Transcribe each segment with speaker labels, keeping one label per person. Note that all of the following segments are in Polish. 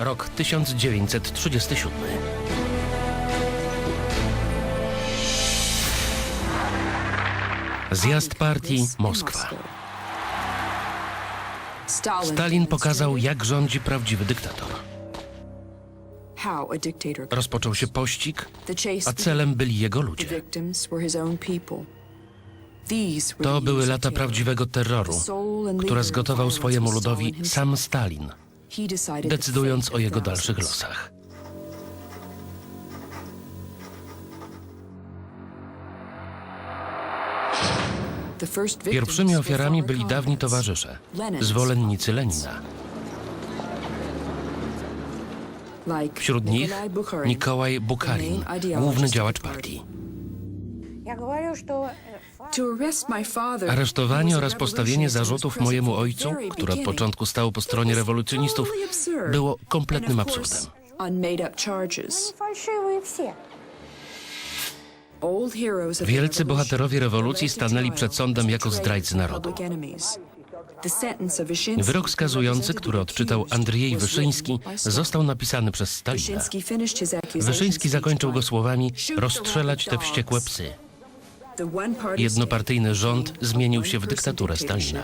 Speaker 1: Rok 1937. Zjazd partii Moskwa. Stalin pokazał, jak rządzi prawdziwy dyktator. Rozpoczął się pościg, a celem byli jego ludzie. To były lata prawdziwego terroru, które zgotował swojemu ludowi sam Stalin, decydując o jego dalszych losach. Pierwszymi ofiarami byli dawni towarzysze, zwolennicy Lenina. Wśród nich Nikołaj Bukharin, główny działacz partii. Aresztowanie oraz postawienie zarzutów mojemu ojcu, który od początku stał po stronie rewolucjonistów, było kompletnym absurdem. Wielcy bohaterowie rewolucji stanęli przed sądem jako zdrajcy narodu. Wyrok skazujący, który odczytał Andrzej Wyszyński, został napisany przez Stalina. Wyszyński zakończył go słowami rozstrzelać te wściekłe psy. Jednopartyjny rząd zmienił się w dyktaturę Stalina.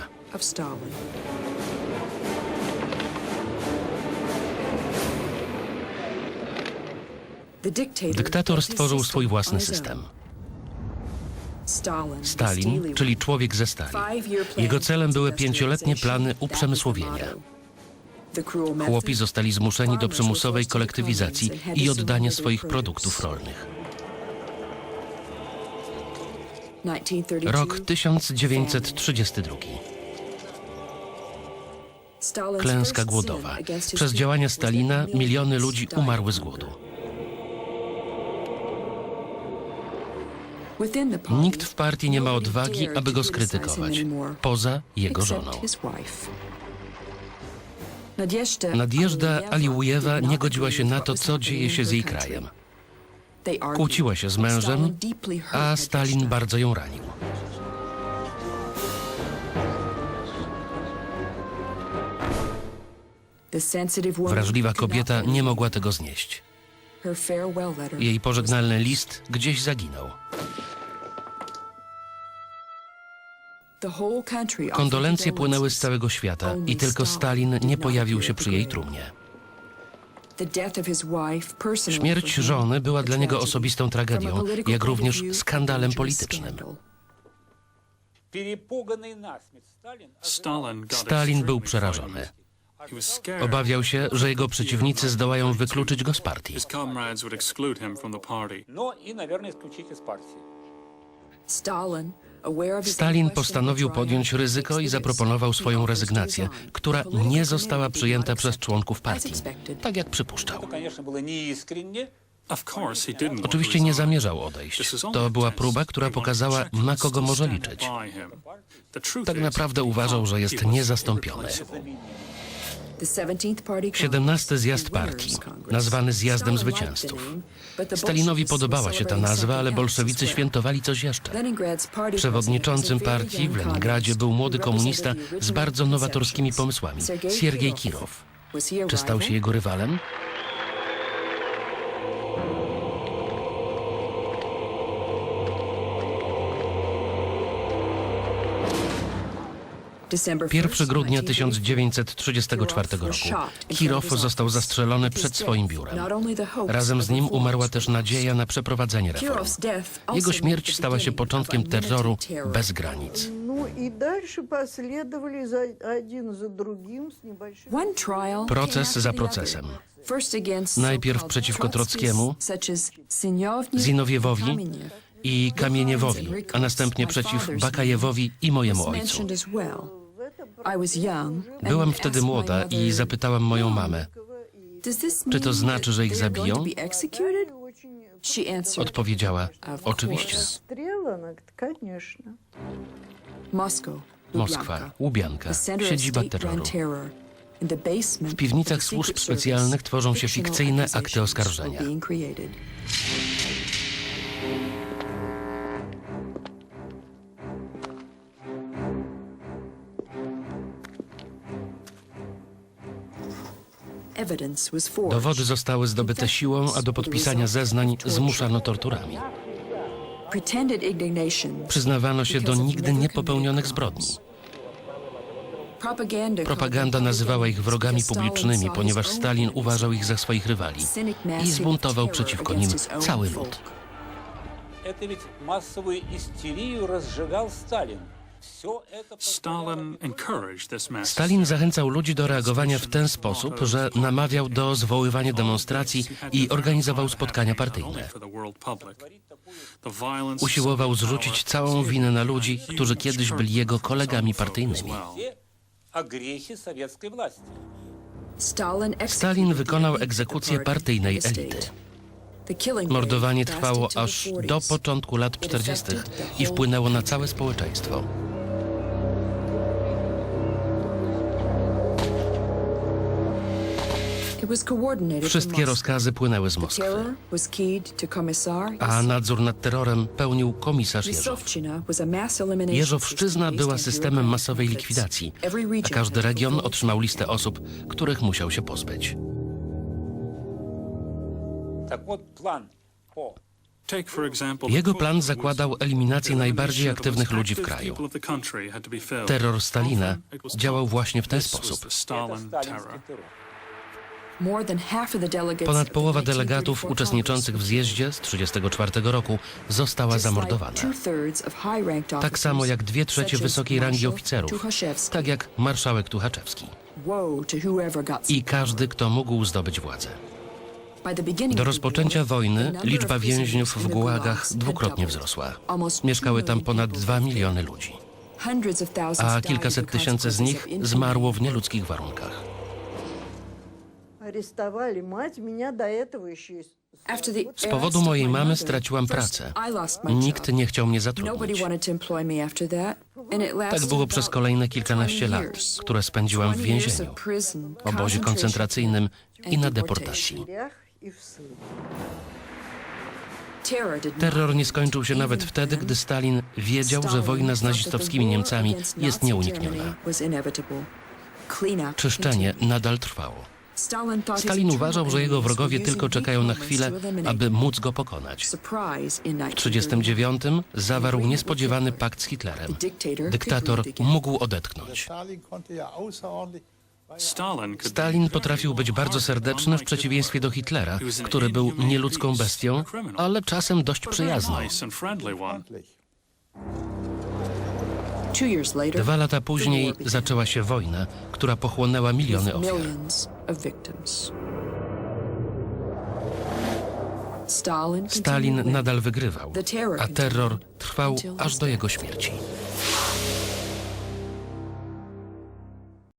Speaker 1: Dyktator stworzył swój własny system. Stalin, czyli człowiek ze stali. Jego celem były pięcioletnie plany uprzemysłowienia. Chłopi zostali zmuszeni do przymusowej kolektywizacji i oddania swoich produktów rolnych. Rok 1932. Klęska głodowa. Przez działania Stalina miliony ludzi umarły z głodu. Nikt w partii nie ma odwagi, aby go skrytykować, poza jego żoną. Nadjeżda Aliujewa nie godziła się na to, co dzieje się z jej krajem. Kłóciła się z mężem, a Stalin bardzo ją ranił. Wrażliwa kobieta nie mogła tego znieść. Jej pożegnalny list gdzieś zaginął. Kondolencje płynęły z całego świata i tylko Stalin nie pojawił się przy jej trumnie. Śmierć żony była dla niego osobistą tragedią, jak również skandalem politycznym.
Speaker 2: Stalin
Speaker 1: był przerażony. Obawiał się, że jego przeciwnicy zdołają wykluczyć go z partii. Stalin postanowił podjąć ryzyko i zaproponował swoją rezygnację, która nie została przyjęta przez członków partii, tak jak przypuszczał. Oczywiście nie zamierzał odejść. To była próba, która pokazała, na kogo może liczyć. Tak naprawdę uważał, że jest niezastąpiony. 17 zjazd partii, nazwany zjazdem zwycięzców. Stalinowi podobała się ta nazwa, ale bolszewicy świętowali coś jeszcze. Przewodniczącym partii w Leningradzie był młody komunista z bardzo nowatorskimi pomysłami, Siergiej Kirow. Czy stał się jego rywalem? 1 grudnia 1934 roku Kirov został zastrzelony przed swoim biurem. Razem z nim umarła też nadzieja na przeprowadzenie reform. Jego śmierć stała się początkiem terroru bez granic. Proces za procesem. Najpierw przeciwko Trockiemu, Zinowiewowi i Kamieniewowi, a następnie przeciw Bakajewowi i mojemu ojcu. Byłam wtedy młoda i zapytałam moją mamę,
Speaker 3: czy to znaczy, że ich zabiją?
Speaker 1: Odpowiedziała, oczywiście. Moskwa, Łubianka, siedziba terroru. W piwnicach służb specjalnych tworzą się fikcyjne akty oskarżenia. Dowody zostały zdobyte siłą, a do podpisania zeznań zmuszano torturami. Przyznawano się do nigdy niepopełnionych zbrodni. Propaganda nazywała ich wrogami publicznymi, ponieważ Stalin uważał ich za swoich rywali i zbuntował przeciwko nim cały lud.
Speaker 2: Stalin
Speaker 1: zachęcał ludzi do reagowania w ten sposób, że namawiał do zwoływania demonstracji i organizował spotkania partyjne. Usiłował zrzucić całą winę na ludzi, którzy kiedyś byli jego kolegami partyjnymi. Stalin wykonał egzekucję partyjnej elity. Mordowanie trwało aż do początku lat 40. i wpłynęło na całe społeczeństwo. Wszystkie rozkazy płynęły z Moskwy, a nadzór nad terrorem pełnił komisarz Jeżow. Jeżowszczyzna była systemem masowej likwidacji, a każdy region otrzymał listę osób, których musiał się pozbyć. Jego plan zakładał eliminację najbardziej aktywnych ludzi w kraju. Terror Stalina działał właśnie w ten sposób. Ponad połowa delegatów uczestniczących w zjeździe z 1934 roku została zamordowana. Tak samo jak dwie trzecie wysokiej rangi oficerów, tak jak marszałek Tuchaczewski i każdy, kto mógł zdobyć władzę. Do rozpoczęcia wojny liczba więźniów w gułagach dwukrotnie wzrosła. Mieszkały tam ponad 2 miliony ludzi, a kilkaset tysięcy z nich zmarło w nieludzkich warunkach. Z powodu mojej mamy straciłam pracę. Nikt nie chciał mnie zatrudnić. Tak było przez kolejne kilkanaście lat, które spędziłam w więzieniu, obozie koncentracyjnym i na deportacji. Terror nie skończył się nawet wtedy, gdy Stalin wiedział, że wojna z nazistowskimi Niemcami jest nieunikniona. Czyszczenie nadal trwało. Stalin uważał, że jego wrogowie tylko czekają na chwilę, aby móc go pokonać. W 1939 zawarł niespodziewany pakt z Hitlerem. Dyktator mógł odetchnąć.
Speaker 4: Stalin
Speaker 1: potrafił być bardzo serdeczny w przeciwieństwie do Hitlera, który był nieludzką bestią, ale czasem dość przyjazną. Dwa lata później zaczęła się wojna, która pochłonęła miliony ofiar. Stalin nadal wygrywał, a terror trwał aż do jego śmierci.